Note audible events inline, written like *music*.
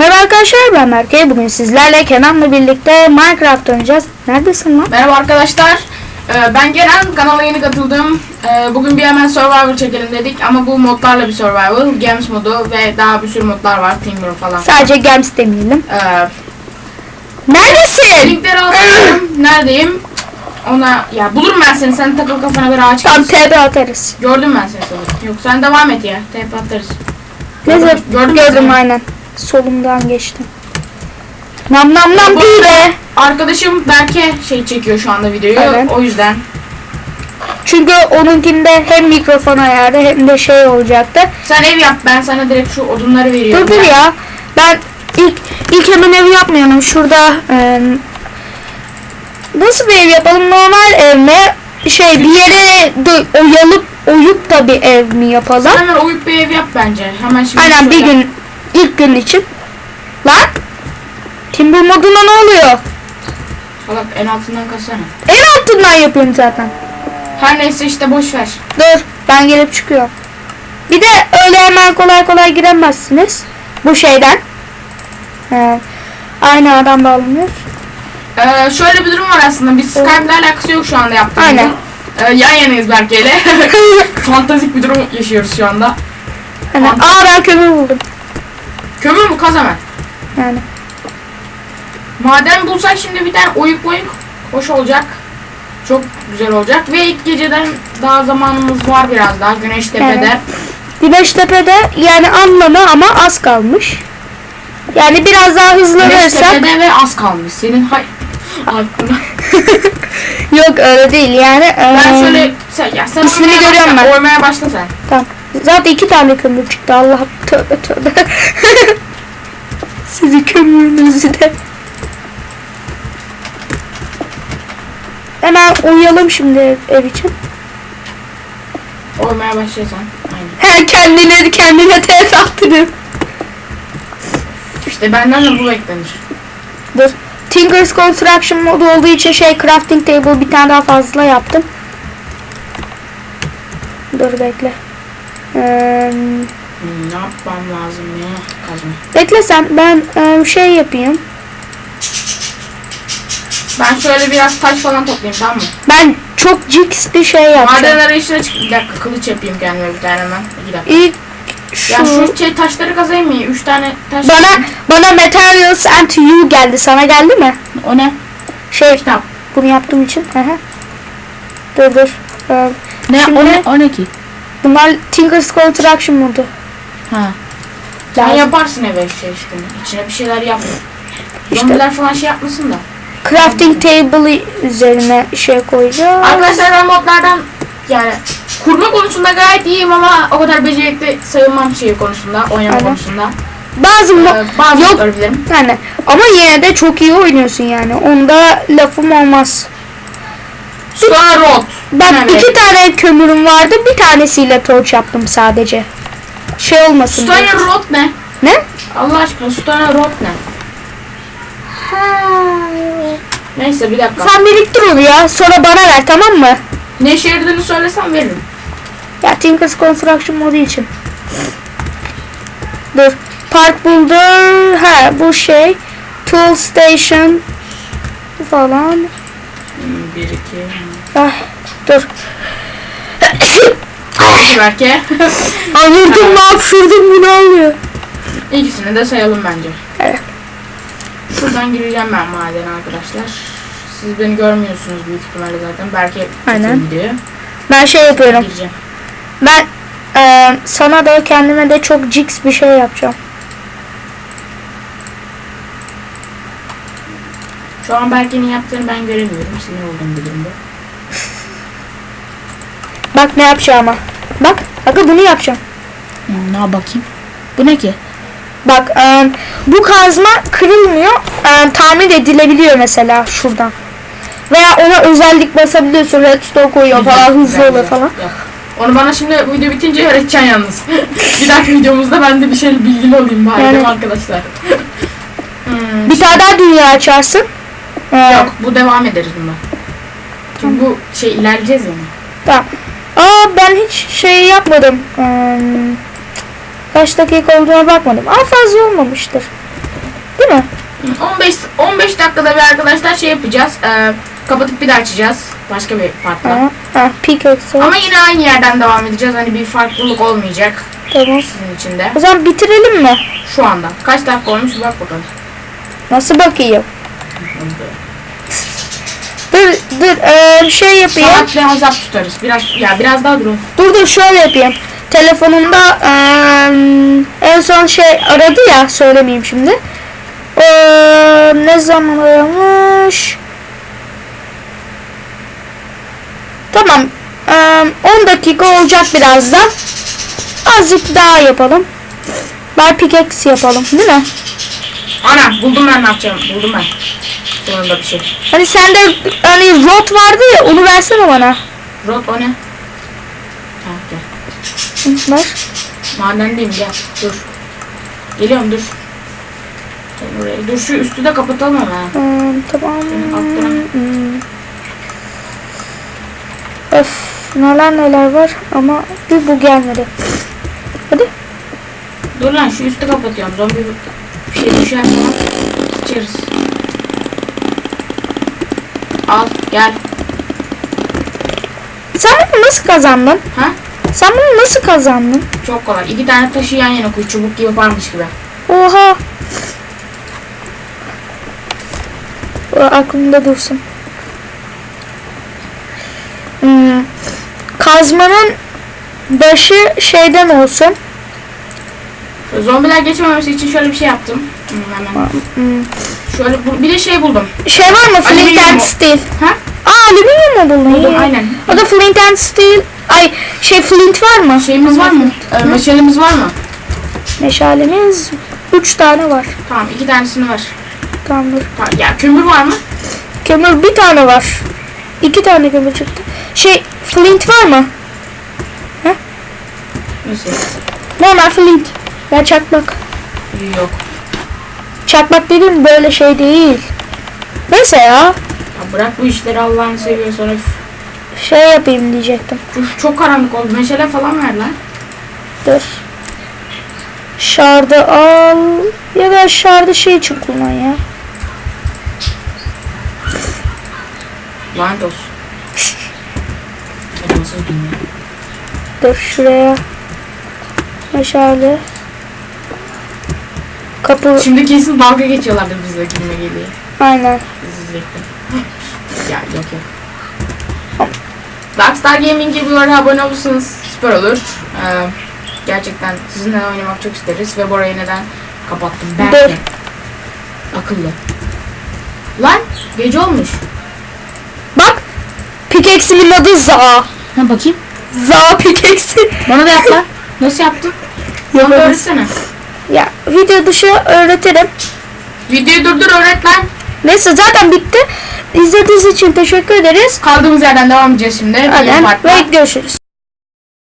Merhaba arkadaşlar ben Berke. Bugün sizlerle Kenan'la birlikte Minecraft oynayacağız. Neredesin lan? Merhaba arkadaşlar. Ee, Ben Kenan, kanala yeni katıldım. Ee, Bugün bir hemen Survivor çekelim dedik ama bu modlarla bir Survivor. Games modu ve daha bir sürü modlar var. Timber falan. Sadece Games demeyelim. Ee, Neredesin? linkleri alıyorum. *clears throat* Neredeyim? Ona ya bulurum ben seni. Sen takıl kafana göre ağaç Tam kes. TB atarız. Gördüm ben seni. Yok sen devam et ya. Tep atarız. Neyse Gördün mü gördüm seni? aynen. Solumdan geçtim. Nam nam nam Bu değil de. Arkadaşım Berke şey çekiyor şu anda videoyu. Evet. O yüzden. Çünkü onunkinde hem mikrofon ayarı hem de şey olacaktı. Sen ev yap. Ben sana direkt şu odunları veriyorum. Dur dur ya. Ben ilk ilk hemen ev yapmayalım. Şurada e, nasıl bir ev yapalım? Normal ev mi? Şey bir yere oyalıp oyup da bir ev mi yapalım? Sen hemen oyup bir ev yap bence. Hemen şimdi Aynen bir şöyle- gün ilk gün için. Lan Timber moduna ne oluyor? Salak en altından kaçsana. En altından yapıyorum zaten. Her neyse işte boş ver. Dur ben gelip çıkıyorum. Bir de öyle hemen kolay kolay giremezsiniz. Bu şeyden. Ee, aynı adam da alınır. Ee, şöyle bir durum var aslında. Biz Skype'la alakası yok şu anda yaptığımızda. Aynen. Ee, yan yanayız Berke'yle. *laughs* Fantastik bir durum yaşıyoruz şu anda. Hani, aa ben kömür buldum. Kömür mü kaz hemen. Yani. Maden bulsak şimdi bir tane oyuk oyuk hoş olacak. Çok güzel olacak. Ve ilk geceden daha zamanımız var biraz daha. Güneş tepede. Evet. Güneştepe'de yani anlamı ama az kalmış. Yani biraz daha Güneş hızlanırsak tepede ve az kalmış. Senin hay... *laughs* Aklına. yok öyle değil yani. Ben şöyle sen, ya sen İsmini görüyorum ben. Oymaya başla sen. Tamam. Zaten iki tane kömür çıktı. Allah tövbe tövbe. *laughs* Sizi kömürünüzü de. Hemen uyuyalım şimdi ev, ev için. Oymaya başla sen. Aynen. He kendine kendine ters attırıyor. İşte benden de bu beklenir. Dur. Tinker's Construction modu olduğu için şey crafting table bir tane daha fazla yaptım. Dur bekle. Ee, ne yapmam lazım ya? Kazma. bekle sen ben e, şey yapayım. Ben şöyle biraz taş falan toplayayım tamam mı? Ben çok jigs bir şey yapacağım. Maden arayışına çık. Bir dakika kılıç yapayım kendime bir tane hemen. İki dakika. İlk şu, Ya şu şey taşları kazayım mı? Üç tane taş. bana bana materials and you geldi. Sana geldi mi? O ne? Şey Kitap. bunu yaptığım için. Hı. dur dur. Ee, Ne? Şimdi- o ne? O ne ki? bunlar Tinker's Construction modu. Ha. Sen Lazım. yaparsın eve şey işte. İçine bir şeyler yap. İşte- Zombiler falan şey yapmasın da. Crafting table üzerine şey koyacağız. Arkadaşlar ben modlardan yani kurma konusunda gayet iyiyim ama o kadar becerikli sayılmam şey konusunda, oynama Aynen. konusunda. Bazı Ee, mo- bazı yok yani ama yine de çok iyi oynuyorsun yani. Onda lafım olmaz. Sonra rot. Ben Evet. iki tane kömürüm vardı. Bir tanesiyle torch yaptım sadece. Şey olmasın. Stone rot ne? Ne? Allah aşkına Stone rot ne? Neyse bir dakika. Sen biriktir onu ya. Sonra bana ver tamam mı? Ne yaradığını söylesem veririm. Ya Tinker's Construction modu için. Dur. Park Builder. Ha bu şey. Tool Station. Falan. Hmm, bir iki. Ah, dur. Belki. Anırdım ne yapışırdım bunu alıyor. İkisini de sayalım bence. Evet. Şuradan gireceğim ben madene arkadaşlar. Siz beni görmüyorsunuz büyük ihtimalle zaten. Belki Aynen. Ben şey yapıyorum. Gireceğim. Ben e, sana da kendime de çok jigs bir şey yapacağım. Şu an Berke'nin yaptığını ben göremiyorum. Sinir oldum bir durumda. Bak ne yapacağıma. Bak. Bakın bunu yapacağım. Ne bakayım? Bu ne ki? Bak e, bu kazma kırılmıyor. E, tamir edilebiliyor mesela şuradan. Veya ona özellik basabiliyorsun. Redstone koyuyor falan hızlı Güzel, oluyor güzel. falan. Onu bana şimdi video bitince öğreteceksin yalnız. *laughs* bir dahaki videomuzda ben de bir şey bilgili olayım bari Yani- arkadaşlar. Hmm, Bir tane daha dünya açarsın. Yok bu devam ederiz bunda. Çünkü bu şey ilerleyeceğiz yani. Tamam. Aa ben hiç şey yapmadım. E, kaç dakika olduğuna bakmadım. Ama fazla olmamıştır. 15 15 dakikada bir arkadaşlar şey yapacağız. Ee, kapatıp bir daha açacağız. Başka bir partla. Ha, ha. Ama yine aynı yerden devam edeceğiz. Hani bir farklılık olmayacak Tamam. sizin için de. O zaman bitirelim mi? Şu anda. Kaç dakika olmuş bak bakalım. Nasıl bakayım? Dur dur ee, şey yapayım. Saatle hesap tutarız. Biraz ya biraz daha durun. Dur dur şöyle yapayım. Telefonumda eee, en son şey aradı ya söylemeyeyim şimdi. Eee, ne zaman aramış? Tamam. eee, 10 dakika olacak birazdan. Azıcık daha yapalım. Ben pickaxe yapalım değil mi? Ana buldum ben ne yapacağım. Buldum ben. Sonunda bir şey. Hani sende hani rot vardı ya onu versene bana. Rot o ne? Ha gel. Ver. Madendeyim gel. Dur. Geliyorum dur. Buraya. Dur şu üstü de kapatalım ha. Eee, tamam. Hmm. Öf neler neler var ama bir bu gelmedi. Hadi. Dur lan şu üstü kapatıyorum. Zombi bir bir şey düşer falan. İçeriz. Al gel. Sen bunu nasıl kazandın? Ha? Sen bunu nasıl kazandın? Çok kolay. İki tane taşı yan yana koy. Çubuk gibi varmış gibi. Oha. O aklımda dursun. Hmm. Kazmanın başı şeyden olsun. Zombiler geçememesi için şöyle bir şey yaptım. Hmm, hemen. Hmm. Şöyle bu, bir de şey buldum. Şey var mı? Flint and mu? steel. Ha? Aa alüminyum mu buldun? Buldum aynen. O da flint and steel. Ay şey flint var mı? Şeyimiz var mı? Ee, meşalemiz var mı? Meşalemiz 3 tane var. Tamam iki tanesini ver. Tamamdır. Ha, ya kömür var mı? Kömür bir tane var. İki tane kömür çıktı. Şey flint var mı? Nasıl? Normal flint. Ya çakmak. Yok. Çakmak dediğim böyle şey değil. Neyse ya. Ya bırak bu işleri Allah'ını seviyorsan. Öf. Şey yapayım diyecektim. Uf, çok karanlık oldu. Meşale falan ver lan. Dur. Şardı al. Ya da şardı şey için kullan ya. Lanet olsun. Dur şuraya. Meşale. Kapı. Şimdi kesin dalga geçiyorlardır bizle gülme geliyor. Aynen. İzlekten. ya yok yok. Darkstar Gaming'e bu arada abone olursanız süper olur. Ee, gerçekten sizinle oynamak çok isteriz ve Bora'yı neden kapattım? Belki. Dur. Akıllı. Lan gece olmuş. Bak. Pickaxe'imin adı Za. Ha bakayım. Za pickaxe. Bana da yap lan. *laughs* Nasıl yaptın? Bana da öğretsene. Ya video dışı öğretirim. Videoyu durdur öğret lan. Neyse zaten bitti. İzlediğiniz için teşekkür ederiz. Kaldığımız yerden devam edeceğiz şimdi. Aynen. Ve görüşürüz.